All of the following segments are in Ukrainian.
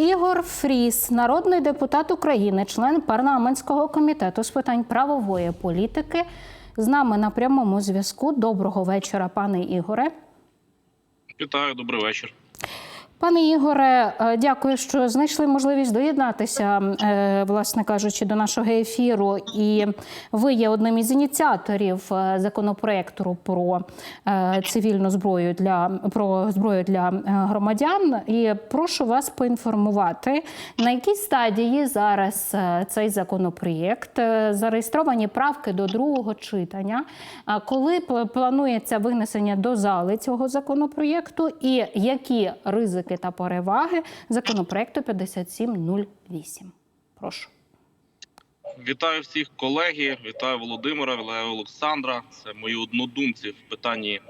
Ігор Фріс, народний депутат України, член парламентського комітету з питань правової політики, з нами на прямому зв'язку. Доброго вечора, пане Ігоре. Вітаю, добрий вечір. Пане Ігоре, е, дякую, що знайшли можливість доєднатися, е, власне кажучи, до нашого ефіру. І ви є одним із ініціаторів е, законопроекту про цивільну зброю для про зброю для громадян. І прошу вас поінформувати, на якій стадії зараз цей законопроєкт зареєстровані правки до другого читання. Коли планується винесення до зали цього законопроєкту, і які ризики та переваги законопроекту 5708? Прошу. Вітаю всіх колеги, вітаю Володимира, вітаю Олександра. Це мої однодумці в питанні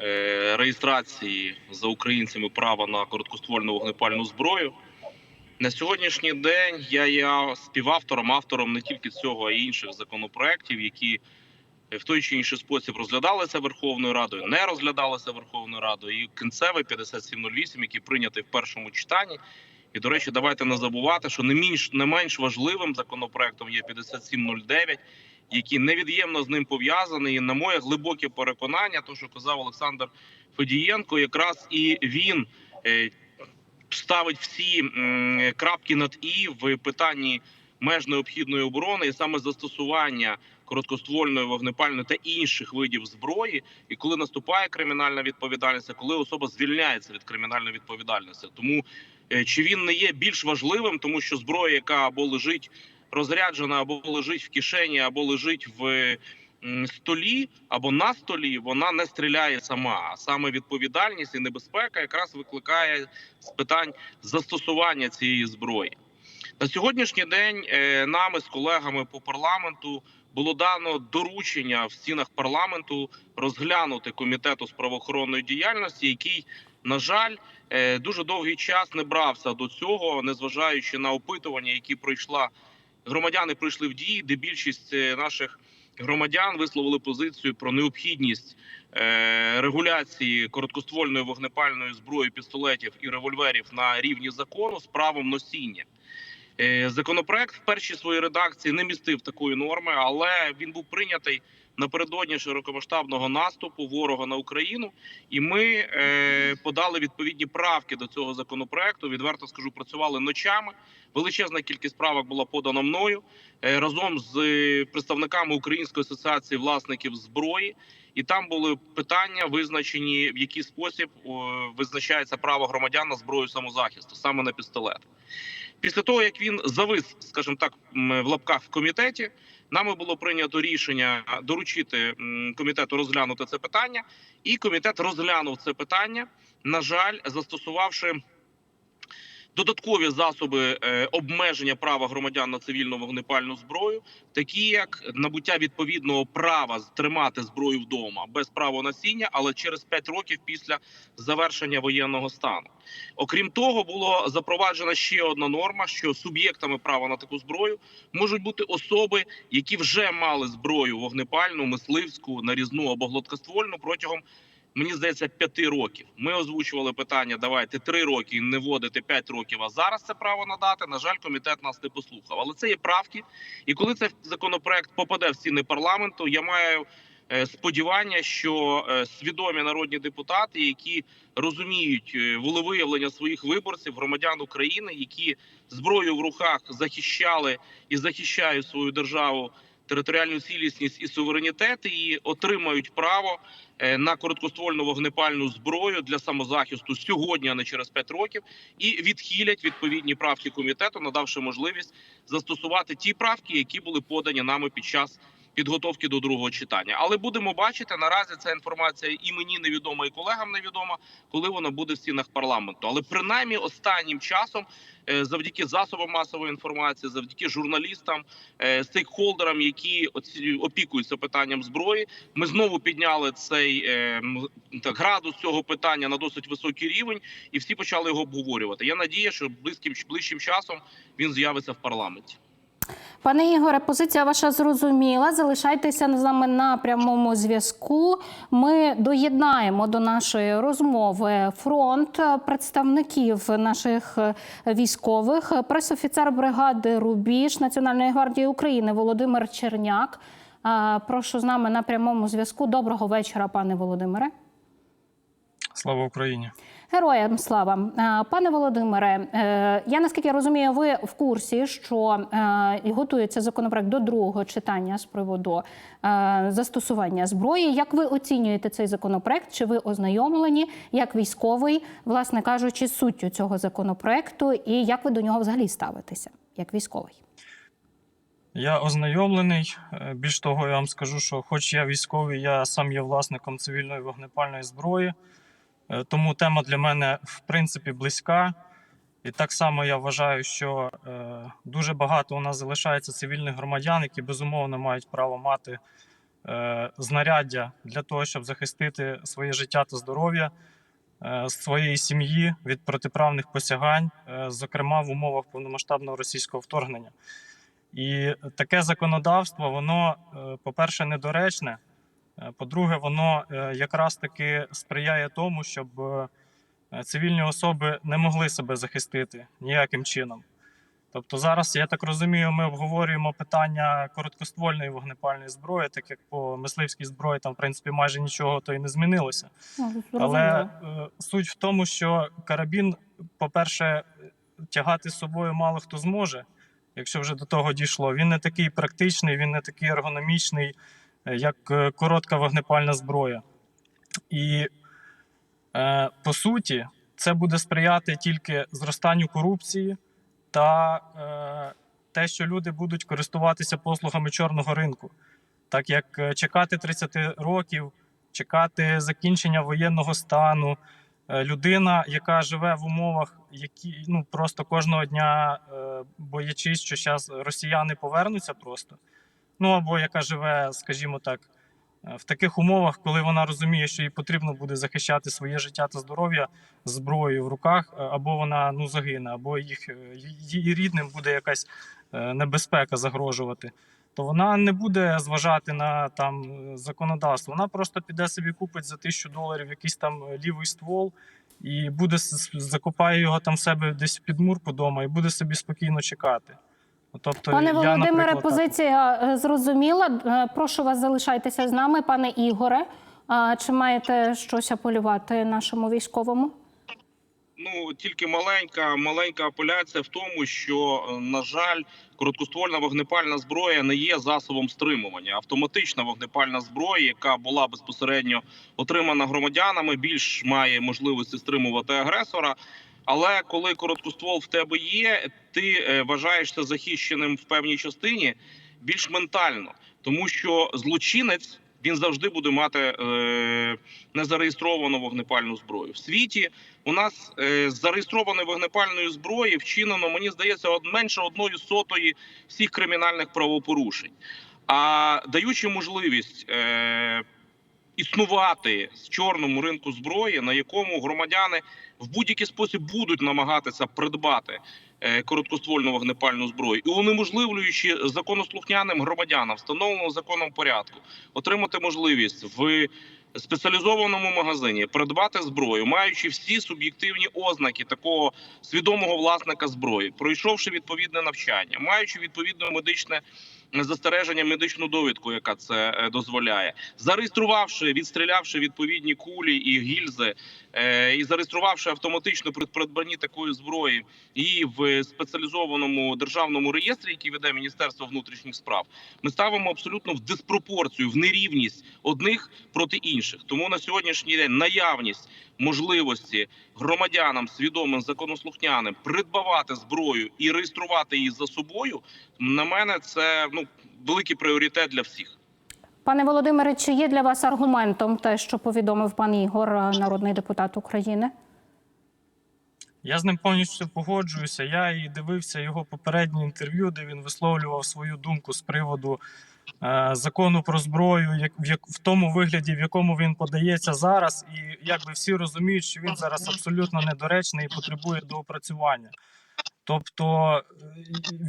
е, реєстрації за українцями права на короткоствольну вогнепальну зброю. На сьогоднішній день я є співавтором, автором не тільки цього, а й інших законопроєктів, які в той чи інший спосіб розглядалися Верховною Радою, не розглядалися Верховною Радою. І кінцевий 5708, який прийнятий в першому читанні. І до речі, давайте не забувати, що не менш не менш важливим законопроектом є 5709, який невід'ємно з ним пов'язаний. І на моє глибоке переконання, то що казав Олександр Федієнко, якраз і він е, ставить всі крапки над і в питанні меж необхідної оборони, і саме застосування короткоствольної вогнепальної та інших видів зброї, і коли наступає кримінальна відповідальність, коли особа звільняється від кримінальної відповідальності, тому Е, чи він не є більш важливим, тому що зброя, яка або лежить розряджена, або лежить в кишені, або лежить в столі, або на столі, вона не стріляє сама. А саме відповідальність і небезпека якраз викликає з питань застосування цієї зброї. На сьогоднішній день е, нами з колегами по парламенту було дано доручення в стінах парламенту розглянути комітету з правоохоронної діяльності, який, на жаль, е, дуже довгий час не брався до цього, незважаючи на опитування, які пройшла громадяни, прийшли в дії, де більшість е, наших громадян висловили позицію про необхідність регуляції короткоствольної вогнепальної зброї, пістолетів і револьверів на рівні закону з правом носіння. Е, Законопроект в першій своїй редакції не містив такої норми, але він був прийнятий напередодні широкомасштабного наступу ворога на Україну, і ми е, подали відповідні правки до цього законопроекту. Відверто скажу, працювали ночами. Величезна кількість правок була подана мною е, разом з представниками Української асоціації власників зброї. І там були питання, визначені в який спосіб визначається право громадян на зброю самозахисту, саме на пістолет. Після того як він завис, скажімо так, в лапках в комітеті, нами було прийнято рішення доручити комітету розглянути це питання, і комітет розглянув це питання. На жаль, застосувавши додаткові засоби е, обмеження права громадян на цивільну вогнепальну зброю, такі як набуття відповідного права тримати зброю вдома без права носіння, але через 5 років після завершення воєнного стану. Окрім того, було запроваджена ще одна норма: що суб'єктами права на таку зброю можуть бути особи, які вже мали зброю вогнепальну, мисливську, нарізну або гладкоствольну протягом. Мені здається, п'яти років. Ми озвучували питання. Давайте три роки не вводити п'ять років. А зараз це право надати. На жаль, комітет нас не послухав. Але це є правки. І коли цей законопроект попаде в стіни парламенту, я маю е, сподівання, що е, свідомі народні депутати, які розуміють е, волевиявлення своїх виборців, громадян України, які зброю в руках захищали і захищають свою державу. Територіальну цілісність і суверенітет і отримають право е, на короткоствольну вогнепальну зброю для самозахисту сьогодні, а не через 5 років, і відхилять відповідні правки комітету, надавши можливість застосувати ті правки, які були подані нами під час підготовки до другого читання. Але будемо бачити наразі ця інформація і мені невідома, і колегам невідома, коли вона буде в стінах парламенту. Але принаймні останнім часом, е, завдяки засобам масової інформації, завдяки журналістам, е, стейкхолдерам, які опікуються питанням зброї, ми знову підняли цей е, так градус цього питання на досить високий рівень, і всі почали його обговорювати. Я надію, що близьким ближчим часом він з'явиться в парламенті. Пане Ігоре, позиція ваша зрозуміла. Залишайтеся з нами на прямому зв'язку. Ми доєднаємо до нашої розмови фронт представників наших е, військових, пресофіцер бригади Рубіж Національної гвардії України Володимир Черняк. Прошу з нами на прямому зв'язку. Доброго вечора, пане Володимире. Слава Україні! Героям слава, Е, пане Володимире. е, Я наскільки розумію, ви в курсі, що е, готується законопроект до другого читання з приводу застосування зброї. Як ви оцінюєте цей законопроект? Чи ви ознайомлені як військовий, власне кажучи, суттю цього законопроекту, і як ви до нього взагалі ставитеся як військовий? Я ознайомлений. Більш того, я вам скажу, що, хоч я військовий, я сам є власником цивільної вогнепальної зброї. Е, Тому тема для мене в принципі близька. І так само я вважаю, що е, дуже багато у нас залишається цивільних громадян, які безумовно мають право мати е, знаряддя для того, щоб захистити своє життя та здоров'я своєї сім'ї від протиправних посягань, зокрема в умовах повномасштабного російського вторгнення. І таке законодавство, воно, по-перше, недоречне. Е, По-друге, воно е, якраз таки сприяє тому, щоб е, цивільні особи не могли себе захистити ніяким чином. Тобто зараз, я так розумію, ми обговорюємо питання короткоствольної вогнепальної зброї, так як по мисливській зброї там, в принципі, майже нічого то й не змінилося. Ну, Але суть в тому, що карабін, по-перше, тягати з собою мало хто зможе, якщо вже до того дійшло. Він не такий практичний, він не такий ергономічний, як е, коротка вогнепальна зброя. І е, по суті, це буде сприяти тільки зростанню корупції та е, те, що люди будуть користуватися послугами чорного ринку. Так як е, чекати 30 років, чекати закінчення воєнного стану, е, людина, яка живе в умовах, які ну просто кожного дня е, боячись, що зараз росіяни повернуться просто. Ну або яка живе, скажімо так, е, в таких умовах, коли вона розуміє, що їй потрібно буде захищати своє життя та здоров'я зброєю в руках, е, або вона ну загине, або їх е, її рідним буде якась небезпека загрожувати. То вона не буде зважати на там законодавство. Вона просто піде собі купить за тисячу доларів якийсь там лівий ствол і буде закопає його там себе десь під мурку вдома і буде собі спокійно чекати. Тобто, Пане я, Володимире, так. позиція е, зрозуміла. Е, Прошу вас залишайтеся з нами, пане Ігоре. А Чи маєте щось апелювати нашому військовому? Ну тільки маленька маленька апеляція в тому, що е, на жаль, короткоствольна вогнепальна зброя не є засобом стримування. Автоматична вогнепальна зброя, яка була безпосередньо отримана громадянами, більш має можливості стримувати агресора. Але коли короткоствол в тебе є, ти е, вважаєшся захищеним в певній частині більш ментально, тому що злочинець він завжди буде мати е, незареєстровану вогнепальну зброю в світі. У нас е, зареєстрованої вогнепальної зброї вчинено, мені здається, од менше одної сотої всіх кримінальних правопорушень. А даючи можливість е, існувати з чорному ринку зброї, на якому громадяни в будь-який спосіб будуть намагатися придбати е, короткоствольну вогнепальну зброю. І унеможливлюючи законослухняним громадянам, встановленому законом порядку, отримати можливість в спеціалізованому магазині придбати зброю, маючи всі суб'єктивні ознаки такого свідомого власника зброї, пройшовши відповідне навчання, маючи відповідне медичне застереження, медичну довідку, яка це е, дозволяє, зареєструвавши, відстрілявши відповідні кулі і гільзи, е, і зареєструвавши автоматично при придбанні такої зброї і в спеціалізованому державному реєстрі, який веде Міністерство внутрішніх справ, ми ставимо абсолютно в диспропорцію, в нерівність одних проти інших. Тому на сьогоднішній день наявність можливості громадянам свідомим законослухняним придбавати зброю і реєструвати її за собою. На мене це ну великий пріоритет для всіх. Пане Володимире, чи є для вас аргументом те, що повідомив пан Ігор, е, народний депутат України? Я з ним повністю погоджуюся. Я і дивився його попереднє інтерв'ю, де він висловлював свою думку з приводу е, закону про зброю, як в як в тому вигляді, в якому він подається зараз, і якби всі розуміють, що він зараз абсолютно недоречний і потребує доопрацювання. Тобто, е,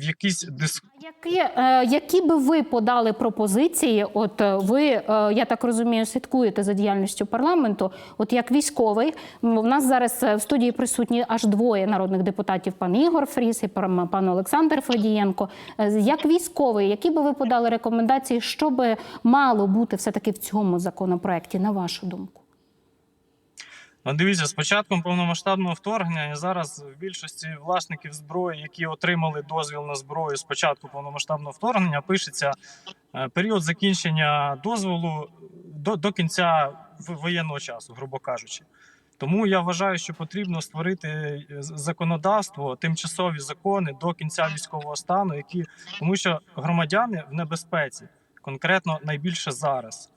в якійсь дис... Які, е, які би ви подали пропозиції? От е, ви, е, я так розумію, слідкуєте за діяльністю парламенту. От як військовий, в нас зараз е, в студії присутні аж двоє народних депутатів: пан Ігор Фріс і пан Олександр Федієнко. Е, Як військовий, які би ви подали рекомендації, що би мало бути все таки в цьому законопроекті, на вашу думку? Дивіться, з початком повномасштабного вторгнення і зараз в більшості власників зброї, які отримали дозвіл на зброю з початку повномасштабного вторгнення, пишеться е, період закінчення дозволу до, до кінця воєнного часу, грубо кажучи. Тому я вважаю, що потрібно створити е, законодавство, тимчасові закони до кінця військового стану, які тому що громадяни в небезпеці, конкретно найбільше зараз.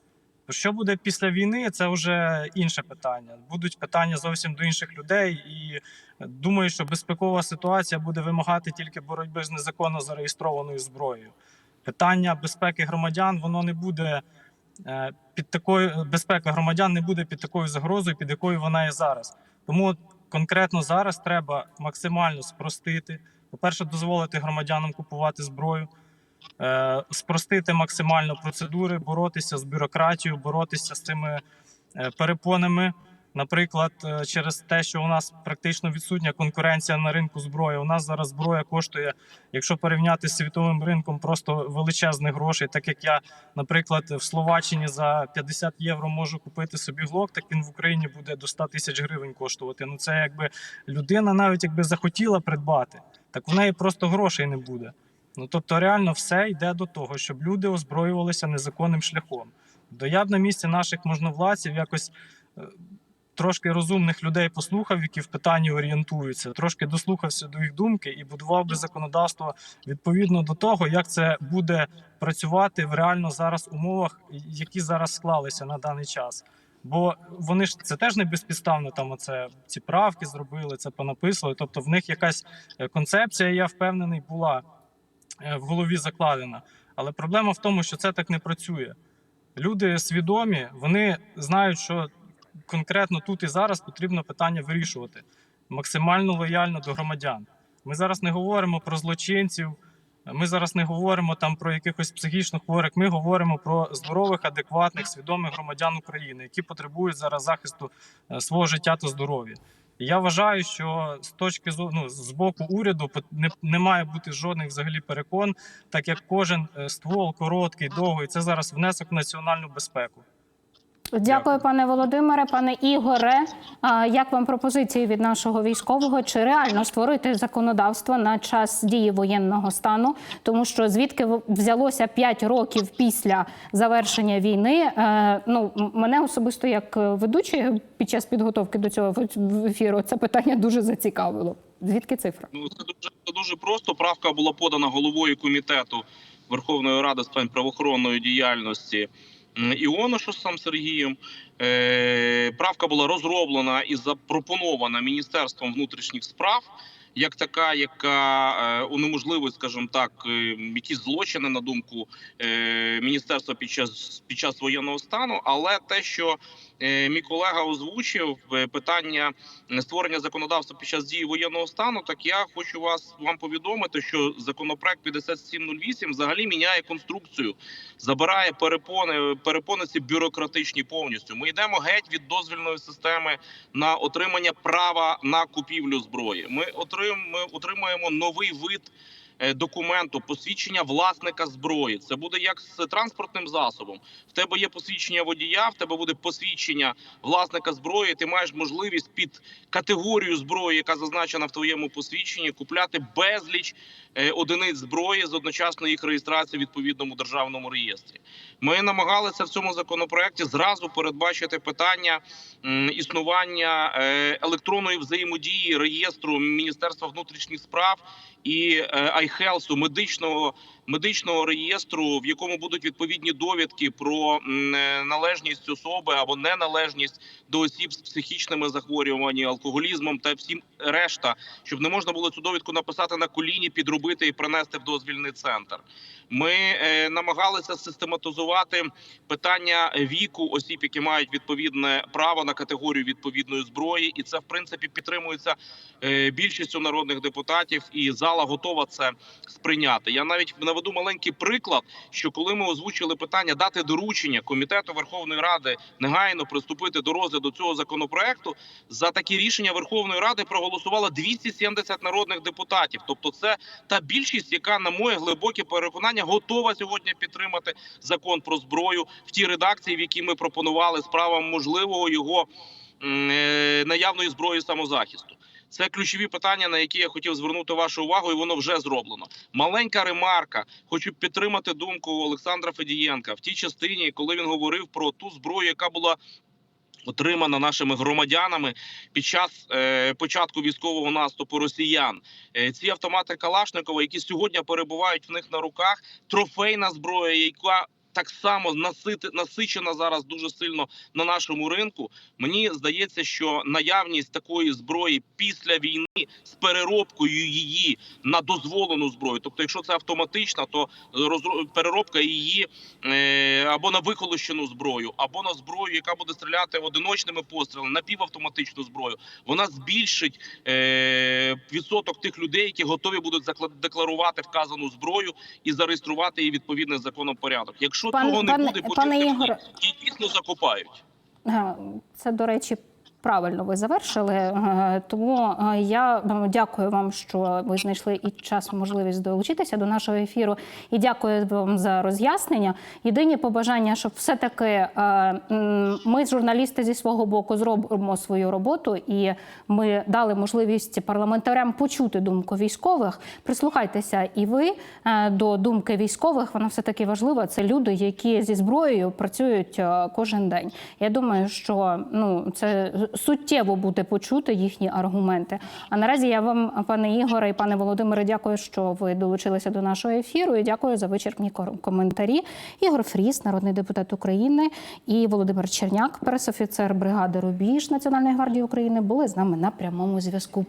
Що буде після війни, це вже інше питання. Будуть питання зовсім до інших людей, і думаю, що безпекова ситуація буде вимагати тільки боротьби з незаконно зареєстрованою зброєю. Питання безпеки громадян воно не буде е, під такою безпека громадян не буде під такою загрозою, під якою вона є зараз. Тому конкретно зараз треба максимально спростити. По-перше, дозволити громадянам купувати зброю спростити максимально процедури, боротися з бюрократією, боротися з цими е, перепонами. Наприклад, е, через те, що у нас практично відсутня конкуренція на ринку зброї. У нас зараз зброя коштує, якщо порівняти з світовим ринком, просто величезних грошей. Так як я, наприклад, в Словаччині за 50 євро можу купити собі глок, так він в Україні буде до 100 тисяч гривень коштувати. Ну це якби людина, навіть якби захотіла придбати, так в неї просто грошей не буде. Ну тобто, реально все йде до того, щоб люди озброювалися незаконним шляхом. То я б на місці наших можновладців якось е, трошки розумних людей послухав, які в питанні орієнтуються, трошки дослухався до їх думки і будував би законодавство відповідно до того, як це буде працювати в реально зараз умовах, які зараз склалися на даний час. Бо вони ж це теж не безпідставно там оце ці правки зробили, це понаписали. Тобто в них якась е, концепція, я впевнений, була в голові закладена. Але проблема в тому, що це так не працює. Люди свідомі, вони знають, що конкретно тут і зараз потрібно питання вирішувати максимально лояльно до громадян. Ми зараз не говоримо про злочинців, ми зараз не говоримо там про якихось психічно хворих. Ми говоримо про здорових, адекватних, свідомих громадян України, які потребують зараз захисту е, свого життя та здоров'я. Я вважаю, що з точки зору ну, з боку уряду не, не має бути жодних взагалі перекон, так як кожен е, ствол короткий, довгий, це зараз внесок в національну безпеку. Дякую, Дякую. пане Володимире, пане Ігоре. Як вам пропозиції від нашого військового? Чи реально створити законодавство на час дії воєнного стану? Тому що звідки взялося 5 років після завершення війни? Е, ну мене особисто як е, ведучої під час підготовки до цього ефіру це питання дуже зацікавило. Звідки цифра? Ну це дуже це дуже просто. Правка була подана головою комітету Верховної Ради з питань правоохоронної діяльності м, Іонушу з сам Сергієм. Е, правка була розроблена і запропонована Міністерством внутрішніх справ. Як така, яка е, унеможливить, скажімо так, е, якісь злочини на думку міністерства під час під час воєнного стану, але те, що мій колега озвучив е, питання створення законодавства під час дії воєнного стану, так я хочу вас вам повідомити, що законопроект 5708 взагалі міняє конструкцію, забирає перепони, перепони ці бюрократичні повністю. Ми йдемо геть від дозвільної системи на отримання права на купівлю зброї. Ми отримуємо новий вид. Е, Документу посвідчення власника зброї це буде як з транспортним засобом. В тебе є посвідчення водія, в тебе буде посвідчення власника зброї. Ти маєш можливість під категорію зброї, яка зазначена в твоєму посвідченні, купляти безліч е, одиниць зброї з одночасною їх реєстрацією в відповідному державному реєстрі. Ми намагалися в цьому законопроекті зразу передбачити питання існування е, електронної взаємодії реєстру Міністерства внутрішніх справ і е, iHealth, медичного медичного реєстру, в якому будуть відповідні довідки про е, належність особи або неналежність до осіб з психічними захворюваннями, алкоголізмом та всім решта, щоб не можна було цю довідку написати на коліні, підробити і принести в дозвільний центр. Ми е, намагалися систематизувати питання віку осіб, які мають відповідне право на категорію відповідної зброї, і це в принципі підтримується е, більшістю народних депутатів, і зала готова це сприйняти. Я навіть наведу маленький приклад, що коли ми озвучили питання дати доручення комітету Верховної Ради негайно приступити до розгляду цього законопроекту, за такі рішення Верховної Ради проголосувало 270 народних депутатів. Тобто, це та більшість, яка на моє глибоке переконання готова сьогодні підтримати закон про зброю в тій редакції, в якій ми пропонували з правом можливого його е, наявної зброї самозахисту. Це ключові питання, на які я хотів звернути вашу увагу, і воно вже зроблено. Маленька ремарка. Хочу підтримати думку Олександра Федієнка в тій частині, коли він говорив про ту зброю, яка була. Отримана нашими громадянами під час е, початку військового наступу росіян. Е, ці автомати Калашникова, які сьогодні перебувають в них на руках, трофейна зброя, яка так само насити, насичена зараз дуже сильно на нашому ринку. Мені здається, що наявність такої зброї після війни з переробкою її на дозволену зброю, тобто, якщо це автоматична, то розро- переробка її е, або на виколощену зброю, або на зброю, яка буде стріляти одиночними пострілами, напівавтоматичну зброю, вона збільшить е, відсоток тих людей, які готові будуть декларувати вказану зброю і зареєструвати її відповідний законом порядок. Якщо Пан- цього не пан, буде, пане мене, дійсно закопають. Це, до речі, правильно ви завершили. Е, Тому е, я е, дякую вам, що ви знайшли і час, можливість долучитися до нашого ефіру. І дякую вам за роз'яснення. Єдині побажання, щоб все-таки е, ми, журналісти, зі свого боку, зробимо свою роботу, і ми дали можливість парламентарям почути думку військових. Прислухайтеся, і ви до думки військових. Вона все таки важлива. Це люди, які зі зброєю працюють кожен день. Я думаю, що ну це суттєво буде почути їхні аргументи. А наразі я вам, пане Ігоре і пане Володимире, дякую, що ви долучилися до нашого ефіру. І дякую за вичерпні коментарі. Ігор Фріс, народний депутат України, і Володимир Черняк, пресофіцер бригади Рубіж Національної гвардії України, були з нами на прямому зв'язку.